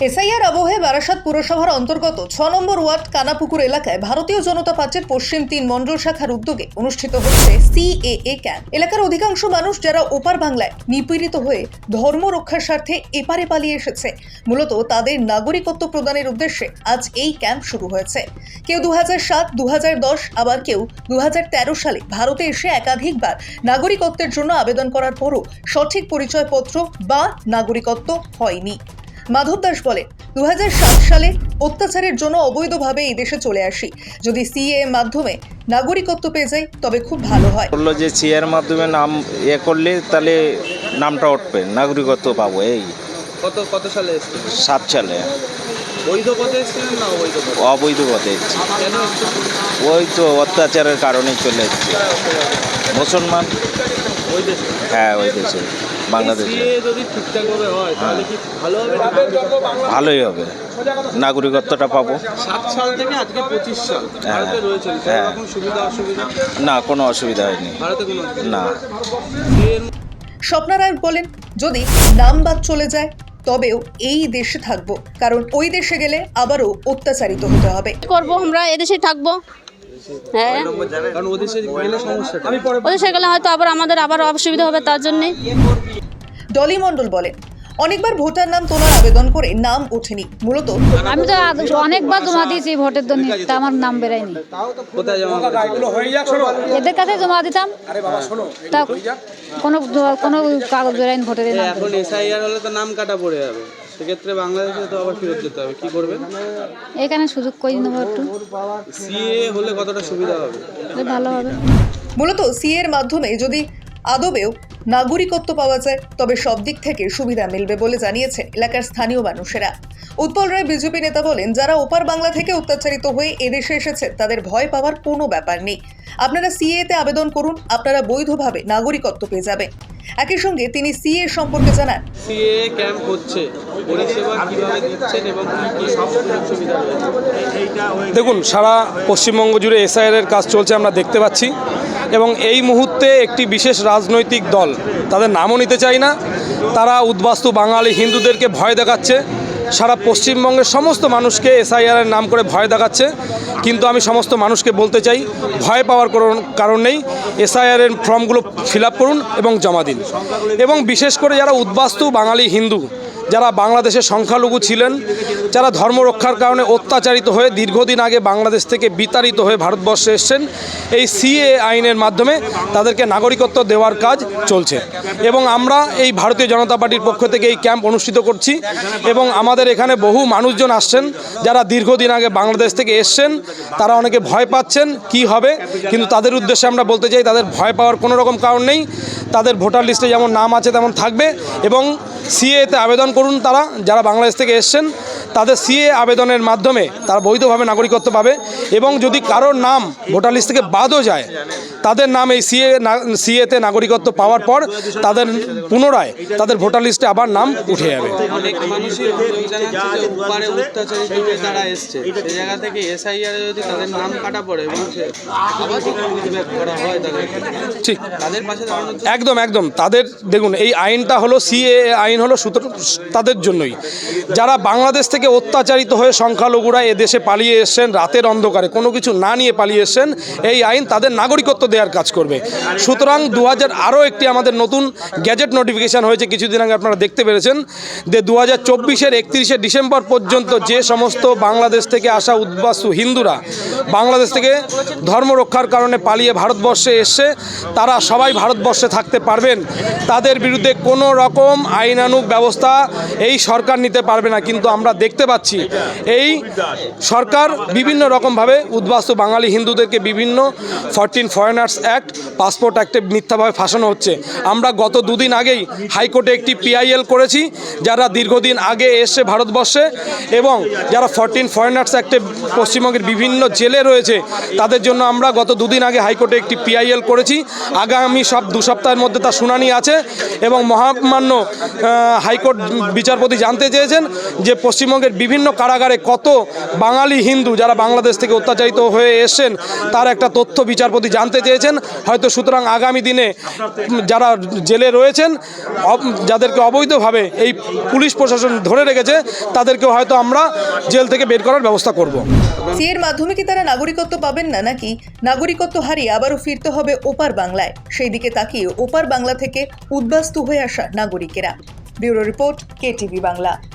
SIR আবহে বারাসাত পুরসভার অন্তর্গত ছ নম্বর ওয়ার্ড কানাপুকুর এলাকায় ভারতীয় জনতা পার্টির পশ্চিম তিন মন্ডল শাখার উদ্যোগে অনুষ্ঠিত হচ্ছে সিএএ ক্যাম্প। এলাকার অধিকাংশ মানুষ যারা ওপার বাংলায় নিপীড়িত হয়ে ধর্ম রক্ষার স্বার্থে এপারে পালিয়ে এসেছে, মূলত তাদের নাগরিকত্ব প্রদানের উদ্দেশ্যে আজ এই ক্যাম্প শুরু হয়েছে। কেউ দু সাত দু দশ, আবার কেউ দু হাজার তেরো সালে ভারতে এসে একাধিকবার নাগরিকত্বের জন্য আবেদন করার পরও সঠিক পরিচয়পত্র বা নাগরিকত্ব হয়নি। মাধব দাস বলেন দু সালে অত্যাচারের জন্য অবৈধভাবে এই দেশে চলে আসি। যদি সিএ মাধ্যমে নাগরিকত্ব পেয়ে যাই তবে খুব ভালো হয়। বলল যে সিএর মাধ্যমে নাম ইয়ে করলে তাহলে নামটা উঠবে নাগরিকত্ব পাবো এই। কত কত সালে সাত সালে। বৈধ পথে না অবৈধ পথে? অবৈধ পথে? ওই তো অত্যাচারের কারণেই চলে এসেছি। মুসলমান হ্যাঁ ওই দেশে। বাংলাদেশে। হয় তাহলে কি ভালো হবে? না ভালোই হবে। নাগরিকত্বটা পাবো। সাল থেকে আজকে পঁচিশ সাল। হ্যাঁ। ভারতে রয়েছেন কোনো হ্যাঁ। সুবিধা অসুবিধা? না কোনো অসুবিধা হয়নি। না। স্বপ্নারায়ণ বলেন যদি নাম বাদ চলে যায় তবেও এই দেশে থাকব। কারণ ওই দেশে গেলে আবারও অত্যাচারিত হতে হবে। করব আমরা এদেশে থাকব। হ্যাঁ। ওদের সেগুলো হয়তো আবার আমাদের আবার অসুবিধা হবে তার জন্যে। ডলি মণ্ডল বলেন অনেকবার ভোটার নাম তোলার আবেদন করে নাম ওঠেনি মূলত আমি তো অনেকবার জমা দিয়েছি ভোটের জন্য তা আমার নাম বেরায়নি? এদের কাছে জমা দিতাম। তা কোনো কোনো কাগজ বেরায়নি ভোটের নাম। এখন এসআইআর হলে তো নাম কাটা পড়ে যাবে। সেক্ষেত্রে বাংলাদেশে তো আবার ফেরত যেতে হবে। কি করবেন? এখানে সুযোগ করে নেব একটু। সিএ হলে কতটা সুবিধা হবে? ভালো হবে। মূলত সিএ এর মাধ্যমে যদি আদবেও নাগরিকত্ব পাওয়া যায় তবে সব দিক থেকে সুবিধা মিলবে বলে জানিয়েছে এলাকার স্থানীয় মানুষেরা। উৎপল রায় বিজেপি নেতা বলেন যারা ওপার বাংলা থেকে অত্যাচারিত হয়ে এদেশে এসেছেন তাদের ভয় পাওয়ার কোনো ব্যাপার নেই। আপনারা সিএ তে আবেদন করুন আপনারা বৈধভাবে নাগরিকত্ব পেয়ে যাবেন। একই সঙ্গে তিনি সিএ সম্পর্কে জানান। সিএ ক্যাম্প হচ্ছে পরিষেবা কীভাবে দিচ্ছেন এবং কি কি সুযোগ সুবিধা রয়েছে? দেখুন সারা পশ্চিমবঙ্গ জুড়ে এসআইআর কাজ চলছে আমরা দেখতে পাচ্ছি। এবং এই মুহূর্তে একটি বিশেষ রাজনৈতিক দল তাদের নামও নিতে চাই না। তারা উদ্বাস্তু বাঙালি হিন্দুদেরকে ভয় দেখাচ্ছে। সারা পশ্চিমবঙ্গের সমস্ত মানুষকে এসআইআরের নাম করে ভয় দেখাচ্ছে। কিন্তু আমি সমস্ত মানুষকে বলতে চাই, ভয় পাওয়ার কারণ নেই। এসআইআরের ফর্মগুলো ফিল করুন এবং জমা দিন। এবং বিশেষ করে যারা উদ্বাস্তু বাঙালি হিন্দু যারা বাংলাদেশের সংখ্যালঘু ছিলেন, যারা ধর্ম রক্ষার কারণে অত্যাচারিত হয়ে দীর্ঘদিন আগে বাংলাদেশ থেকে বিতাড়িত হয়ে ভারতবর্ষে এসছেন, এই সিএ আইনের মাধ্যমে তাদেরকে নাগরিকত্ব দেওয়ার কাজ চলছে। এবং আমরা এই ভারতীয় জনতা পার্টির পক্ষ থেকে এই ক্যাম্প অনুষ্ঠিত করছি এবং আমাদের এখানে বহু মানুষজন আসছেন, যারা দীর্ঘদিন আগে বাংলাদেশ থেকে এসছেন, তারা অনেকে ভয় পাচ্ছেন কি হবে, কিন্তু তাদের উদ্দেশ্যে আমরা বলতে চাই, তাদের ভয় পাওয়ার কোনো রকম কারণ নেই। তাদের ভোটার লিস্টে যেমন নাম আছে, তেমন থাকবে এবং সিএতে আবেদন করুন তারা, যারা বাংলাদেশ থেকে এসছেন, তাদের সিএ আবেদনের মাধ্যমে তারা বৈধভাবে নাগরিকত্ব পাবে এবং যদি কারোর নাম ভোটার লিস্ট থেকে বাদও যায় তাদের নাম এই সিএ সিএতে নাগরিকত্ব পাওয়ার পর তাদের পুনরায় তাদের ভোটার লিস্টে আবার নাম উঠে যাবে। ঠিক। একদম একদম। তাদের, দেখুন, এই আইনটা হলো, সিএ আইন হলো সুতরাং তাদের জন্যই। যারা বাংলাদেশ থেকে অত্যাচারিত হয়ে সংখ্যালঘুরা এদেশে পালিয়ে এসছেন, রাতের অন্ধকারে কোনো কিছু না নিয়ে পালিয়ে এসছেন, এই আইন তাদের নাগরিকত্ব দেওয়ার কাজ করবে। সুতরাং দু হাজার আরও একটি আমাদের নতুন গ্যাজেট নোটিফিকেশান হয়েছে, কিছুদিন আগে আপনারা দেখতে পেরেছেন যে দু হাজার চব্বিশের একত্রিশে ডিসেম্বর পর্যন্ত যে সমস্ত বাংলাদেশ থেকে আসা উদ্বাস্তু হিন্দুরা, বাংলাদেশ থেকে ধর্ম রক্ষার কারণে পালিয়ে ভারতবর্ষে এসছে তারা সবাই ভারতবর্ষে থাকতে পারবেন। তাদের বিরুদ্ধে কোনো রকম আইনানুগ ব্যবস্থা এই সরকার নিতে পারবে না। কিন্তু আমরা দেখতে পাচ্ছি, এই সরকার বিভিন্ন রকমভাবে উদ্বাস্তু বাঙালি হিন্দুদেরকে বিভিন্ন ফরটিন ফরেনার্স অ্যাক্ট পাসপোর্ট অ্যাক্টে মিথ্যাভাবে ফাঁসানো হচ্ছে। আমরা গত দুদিন আগেই হাইকোর্টে একটি পিআইএল করেছি, যারা দীর্ঘদিন আগে এসে ভারতবর্ষে এবং যারা ফরটিন ফরেনার্স অ্যাক্টে পশ্চিমবঙ্গের বিভিন্ন জেলে রয়েছে, তাদের জন্য আমরা গত দুদিন আগে হাইকোর্টে একটি পিআইএল করেছি। আগামী সব দু সপ্তাহের মধ্যে তার শুনানি আছে এবং মহামান্য হাইকোর্ট বিচারপতি জানতে চেয়েছেন যে পশ্চিমবঙ্গের বিভিন্ন কারাগারে কত বাঙালি হিন্দু যারা বাংলাদেশ থেকে অত্যাচারিত হয়ে এসছেন, তার একটা তথ্য বিচারপতি জানতে চেয়েছেন হয়তো সুতরাং আগামী দিনে যারা জেলে রয়েছেন যাদেরকে অবৈধভাবে এই পুলিশ প্রশাসন ধরে রেখেছে, তাদেরকেও হয়তো আমরা জেল থেকে বের করার ব্যবস্থা করব। সি এর মাধ্যমে কি তারা নাগরিকত্ব পাবেন না নাকি? নাগরিকত্ব হারিয়ে আবারও ফিরতে হবে ওপার বাংলায়। সেই দিকে তাকিয়ে ওপার বাংলা থেকে উদ্বাস্তু হয়ে আসা নাগরিকেরা। Bureau report, KTV Bangla.